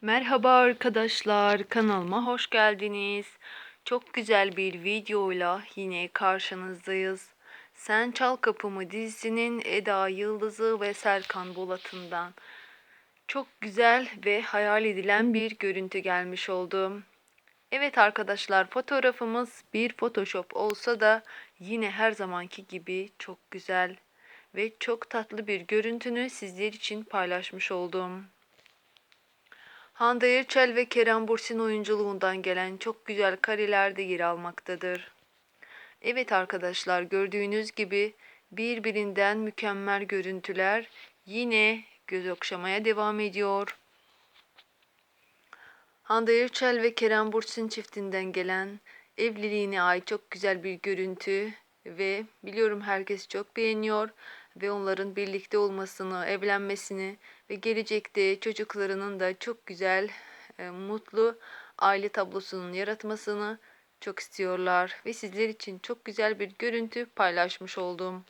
Merhaba arkadaşlar, kanalıma hoş geldiniz. Çok güzel bir videoyla yine karşınızdayız. Sen Çal Kapımı dizisinin Eda Yıldızı ve Serkan Bolat'ından çok güzel ve hayal edilen bir görüntü gelmiş oldu. Evet arkadaşlar fotoğrafımız bir photoshop olsa da yine her zamanki gibi çok güzel ve çok tatlı bir görüntünü sizler için paylaşmış oldum. Hande Erçel ve Kerem Bürsin oyunculuğundan gelen çok güzel karelerde yer almaktadır. Evet arkadaşlar gördüğünüz gibi birbirinden mükemmel görüntüler yine göz okşamaya devam ediyor. Hande Erçel ve Kerem Bürsin çiftinden gelen evliliğine ait çok güzel bir görüntü ve biliyorum herkes çok beğeniyor ve onların birlikte olmasını, evlenmesini ve gelecekte çocuklarının da çok güzel, e, mutlu aile tablosunun yaratmasını çok istiyorlar ve sizler için çok güzel bir görüntü paylaşmış oldum.